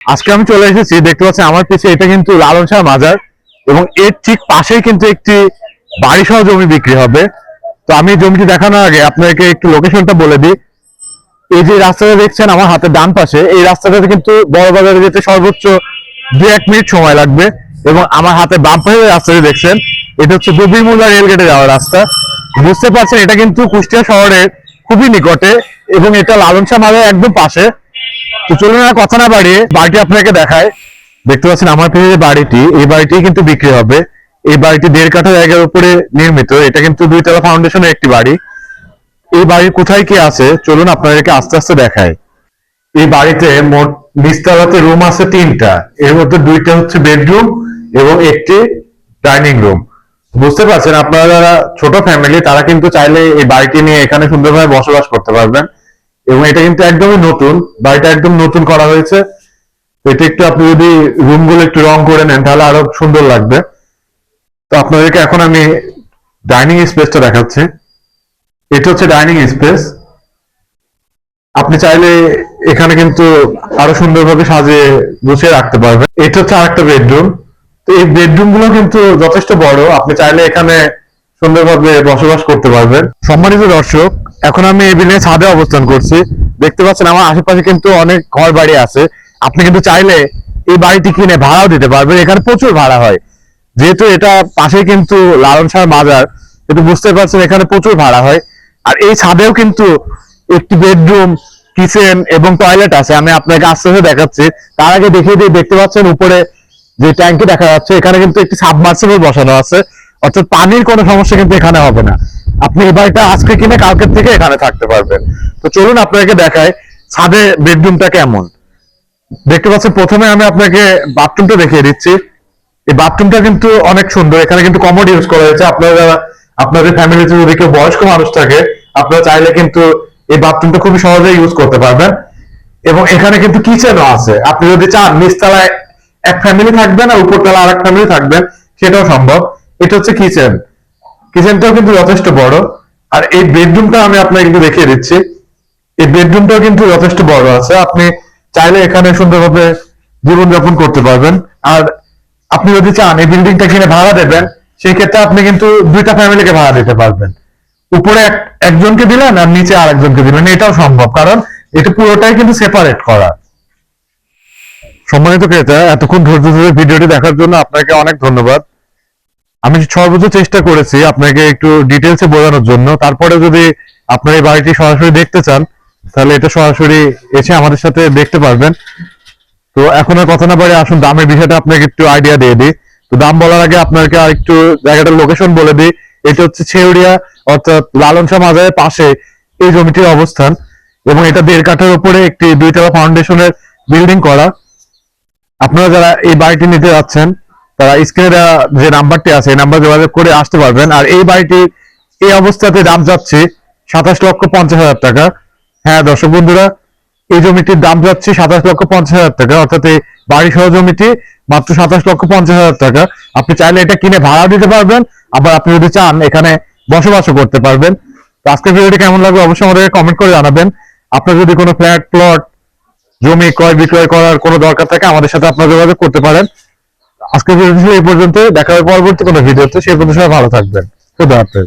আজকে আমি চলে এসেছি, দেখতে পাচ্ছি আমার পিছে এটা কিন্তু লালন শাহ মাজার এবং এর ঠিক পাশেই কিন্তু একটি বাড়ি সহ জমি বিক্রি হবে। তো আমি জমিটি দেখানোর আগে আপনাকে একটু লোকেশনটা বলে দিই। এই যে রাস্তাটা দেখছেন আমার হাতের ডান পাশে, এই রাস্তাটাতে কিন্তু বড় বাজারে যেতে সর্বোচ্চ দু এক মিনিট সময় লাগবে এবং আমার হাতে বাম পাশে রাস্তাটি দেখছেন, এটা হচ্ছে দবিরমুল্লা রেলগেটে যাওয়ার রাস্তা। বুঝতে পারছেন, এটা কিন্তু কুষ্টিয়া শহরের খুবই নিকটে এবং এটা লালন শাহ মাজার একদম পাশে। তো চলুন আর কথা না বাড়িয়ে বাড়িটি আপনাকে দেখায় দেখতে পাচ্ছেন আমার পেছনে বাড়িটি, এই বাড়িটি কিন্তু বিক্রি হবে। এই বাড়িটি দেড় কাঠা জায়গার উপরে নির্মিত। এটা কিন্তু দুইতলা ফাউন্ডেশনের একটি বাড়ি। এই বাড়ির কোথায় কি আছে? চলুন আপনাদেরকে আস্তে আস্তে দেখায় এই বাড়িতে মোট নিচতলাতে রুম আছে তিনটা। এর মধ্যে দুইটা হচ্ছে বেডরুম এবং একটি ডাইনিং রুম বুঝতে পারছেন আপনারা যারা ছোট ফ্যামিলি তারা কিন্তু চাইলে এই বাড়িটি নিয়ে এখানে সুন্দরভাবে বসবাস করতে পারবেন। এবং এটা কিন্তু একদমই নতুন, বাড়িটা একদম নতুন করা হয়েছে। এটা একটু আপনি যদি রুমগুলো একটু রং করে নেন, তাহলে আরও সুন্দর লাগবে। তো আপনাদেরকে এখন আমি ডাইনিং স্পেসটা দেখাচ্ছি। এটা হচ্ছে ডাইনিং স্পেস আপনি চাইলে এখানে কিন্তু আরও সুন্দরভাবে সাজিয়ে গুছিয়ে রাখতে পারবেন। এটা হচ্ছে আরেকটা বেডরুম তো এই বেডরুমগুলো কিন্তু যথেষ্ট বড়। আপনি চাইলে এখানে সুন্দরভাবে বসবাস করতে পারবেন। সম্মানিত দর্শক এখন আমি এই বিল্ডিং ছাদে অবস্থান করছি। দেখতে পাচ্ছেন, আমার আশেপাশে কিন্তু অনেক ঘর বাড়ি আছে। আপনি কিন্তু চাইলে এই বাড়িটি কিনে ভাড়াও দিতে পারবেন। এখানে প্রচুর ভাড়া হয়। যেহেতু এটা পাশে কিন্তু লালন শাহ মাজার কিন্তু বুঝতে পারছেন, এখানে প্রচুর ভাড়া হয়। আর এই ছাদেও কিন্তু একটি বেডরুম কিচেন এবং টয়লেট আছে। আমি আপনাকে আস্তে আস্তে দেখাচ্ছি। তার আগে দেখিয়ে দিয়ে দেখতে পাচ্ছেন উপরে যে ট্যাঙ্কি দেখা যাচ্ছে, এখানে কিন্তু একটি সাবমার্সিবল বসানো আছে। অর্থাৎ পানির কোনো সমস্যা কিন্তু এখানে হবে না। আপনি এই বাড়িটা আজকে কিনে কালকের থেকে এখানে থাকতে পারবেন। তো চলুন আপনাকে দেখায় ছাদে বেডরুমটা কেমন। দেখতে পাচ্ছেন, প্রথমে আমি আপনাকে বাথরুমটা দেখিয়ে দিচ্ছি। এই বাথরুমটা কিন্তু অনেক সুন্দর, এখানে কিন্তু কমোড ইউজ করা হয়েছে। আপনারা, আপনাদের ফ্যামিলিতে যদি কেউ বয়স্ক মানুষ থাকে, আপনারা চাইলে কিন্তু এই বাথরুমটা খুবই সহজে ইউজ করতে পারবেন। এবং এখানে কিন্তু কিচেনও আছে। আপনি যদি চান, নিচতলায় এক ফ্যামিলি থাকবেন আর উপরতলা আরেক ফ্যামিলি থাকবেন, সেটাও সম্ভব। এটা হচ্ছে কিচেন কিচেনটাও কিন্তু যথেষ্ট বড়। আর এই বেডরুমটা আমি আপনাকে কিন্তু দেখিয়ে দিচ্ছি। এই বেডরুমটাও কিন্তু যথেষ্ট বড় আছে। আপনি চাইলে এখানে সুন্দরভাবে জীবনযাপন করতে পারবেন। আর আপনি যদি চান এই বিল্ডিংটা কিনে ভাড়া দেবেন, সেই ক্ষেত্রে আপনি কিন্তু দুইটা ফ্যামিলিকে ভাড়া দিতে পারবেন। উপরে এক- একজনকে দিলেন আর নিচে আরেকজনকে দিলেন। এটাও সম্ভব, কারণ এটা পুরোটাই কিন্তু সেপারেট করা। সম্মানিত ক্রেতা, এতক্ষণ ধৈর্য ধরে ভিডিওটি দেখার জন্য আপনাকে অনেক ধন্যবাদ। আমি সর্বোচ্চ চেষ্টা করেছি আপনাকে একটু ডিটেলসে বোঝানোর জন্য। তারপরে যদি আপনার এই বাড়িটি সরাসরি দেখতে চান, তাহলে এটা সরাসরি এসে আমাদের সাথে দেখতে পারবেন। তো এখন আর কথা না বাড়ি আসুন, দামের বিষয়টা আপনাকে একটু আইডিয়া দিয়ে দিই। তো দাম বলার আগে আপনাকে আর একটু জায়গাটার লোকেশন বলে দিই। এটা হচ্ছে ছেউড়িয়া, অর্থাৎ লালন শাহ মাজারের পাশে এই জমিটির অবস্থান এবং এটা দেড় কাঠের উপরে একটি দুইতলা ফাউন্ডেশনের বিল্ডিং করা। আপনারা যারা এই বাড়িটি নিতে যাচ্ছেন তারা স্ক্রিনে যে নাম্বারটি আছে, এই নাম্বার যোগাযোগ করে আসতে পারবেন। আর এই বাড়িটির এই অবস্থাতে দাম যাচ্ছে সাতাশ লক্ষ পঞ্চাশ হাজার টাকা। হ্যাঁ দর্শক বন্ধুরা, এই জমিটির দাম যাচ্ছে সাতাশ লক্ষ পঞ্চাশ হাজার টাকা, অর্থাৎ এই বাড়ি সহ জমিটি মাত্র সাতাশ লক্ষ পঞ্চাশ হাজার টাকা। আপনি চাইলে এটা কিনে ভাড়া দিতে পারবেন, আবার আপনি যদি চান, এখানে বসবাসও করতে পারবেন। আজকের ভিডিওটি কেমন লাগবে অবশ্যই আমাদেরকে কমেন্ট করে জানাবেন। আপনার যদি কোনো ফ্ল্যাট প্লট জমি ক্রয় বিক্রয় করার কোনো দরকার থাকে, আমাদের সাথে আপনারা যোগাযোগ করতে পারেন। আজকের ভিডিও এই পর্যন্ত দেখা হবে পরবর্তী কোনো ভিডিওতে সেই পর্যন্ত সবাই ভালো থাকবেন। খুদা হাফেজ